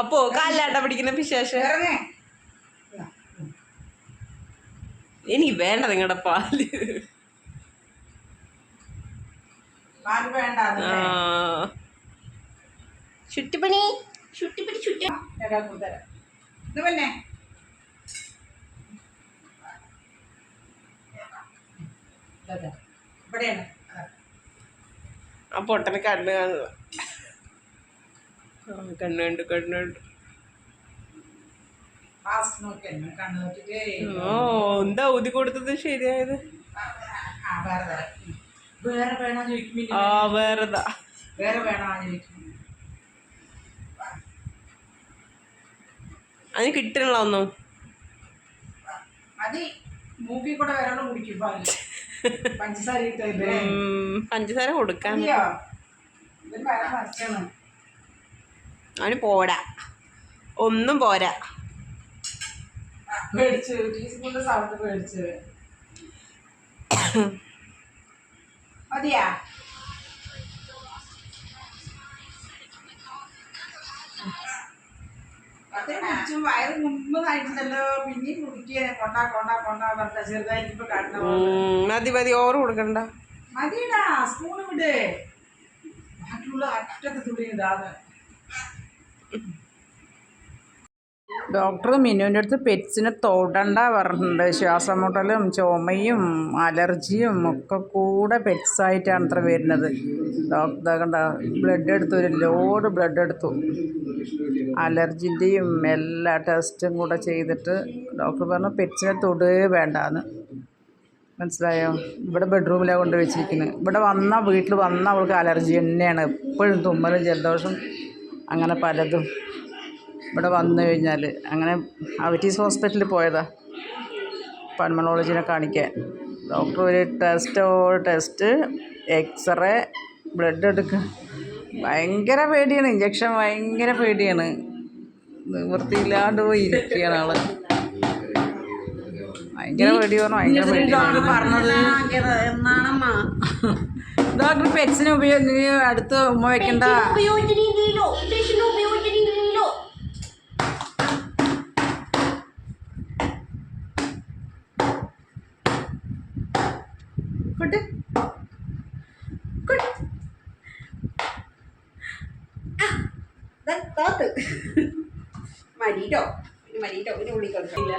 അപ്പോ കാലാട്ട പിടിക്കുന്ന വിശേഷം എനിക്ക് വേണ്ട നിങ്ങളുടെ പാൽ. ചുറ്റിപ്പണി ചുറ്റിപ്പണി ചുറ്റി ഇവിടെയാണ്. ആ പൊട്ടനെ കണ്ണ് കാണുക. കണ്ണ് കണ്ട് കണ്ണ് കണ്ട് ഓ എന്താ ഊതി കൊടുത്തത് ശരിയായത്? ആ വേറെതാ അതിന് കിട്ടണില്ല ഒന്നും. മതി മൂക്കിൽ കൂടെ വരണം കുടിക്കും പഞ്ചസാര ഇട്ടല്ലേ പഞ്ചസാര കൊടുക്കാൻ അവന് പോരാ ഒന്നും പോരാ. പേടിച്ച് ടീസ്പൂണിന്റെ സൗണ്ട് പേടിച്ച് മതിയാ? അത് കുടിച്ചും വയറ് മുമ്പതായിട്ടുണ്ടല്ലോ പിന്നെയും കുടിക്കുക കൊണ്ടാ കൊണ്ടാ കൊണ്ടാ പറഞ്ഞ ചെറുതായിട്ട് ഇപ്പൊ കാണുന്ന പോലെ. ഉം, മതി മതി. ഓവർ കൊടുക്കണ്ട. മതിയടാ സ്പൂൺ വിട് ബാക്കിയുള്ള അറ്റത്ത് ഇതാണ് ഡോക്ടർ മിനുവിന്റെ അടുത്ത് പെറ്റ്സിനെ തൊടണ്ട പറഞ്ഞിട്ടുണ്ട്. ശ്വാസം മുട്ടലും ചുമയും അലർജിയും ഒക്കെ കൂടെ പെറ്റ്സ് ആയിട്ടാണ് അത്ര വരുന്നത്. ഡോക്ടർ കണ്ട ബ്ലഡ് എടുത്തു ഒരു ലോഡ് ബ്ലഡ് എടുത്തു. അലർജിന്റെയും എല്ലാ ടെസ്റ്റും കൂടെ ചെയ്തിട്ട് ഡോക്ടർ പറഞ്ഞു പെറ്റ്സിനെ തൊടേ വേണ്ടാന്ന്. മനസ്സിലായോ? ഇവിടെ ബെഡ്റൂമിലാണ് കൊണ്ട് വെച്ചിരിക്കുന്നത് ഇവിടെ വന്ന വീട്ടിൽ വന്ന അവൾക്ക് അലർജി തന്നെയാണ്. എപ്പോഴും തുമ്മലും ജലദോഷം അങ്ങനെ പലതും. ഇവിടെ വന്നു കഴിഞ്ഞാൽ അങ്ങനെ അവറ്റീസ് ഹോസ്പിറ്റലിൽ പോയതാ. പൾമണോളജിനെ കാണിക്കാൻ. ഡോക്ടർ ഒരു ടെസ്റ്റ് ടെസ്റ്റ് എക്സ്റേ ബ്ലഡ് എടുക്കുക ഭയങ്കര പേടിയാണ്. ഇഞ്ചക്ഷൻ ഭയങ്കര പേടിയാണ്. നിവൃത്തിയില്ലാണ്ട് പോയി ഇരിക്കുകയാണ് ആൾ. ഭയങ്കര പേടി പറഞ്ഞു ഭയങ്കര പേടിയാണ്? പറഞ്ഞത് എന്നാണമ്മ? ഡോക്ടർ പെറ്റ്സിനെ ഉപയോഗിച്ച് അടുത്ത് ഉമ്മ വെക്കണ്ട. മരിയിട്ടോ മരിയിട്ടോ പിന്നെ മടിയിട്ടോ?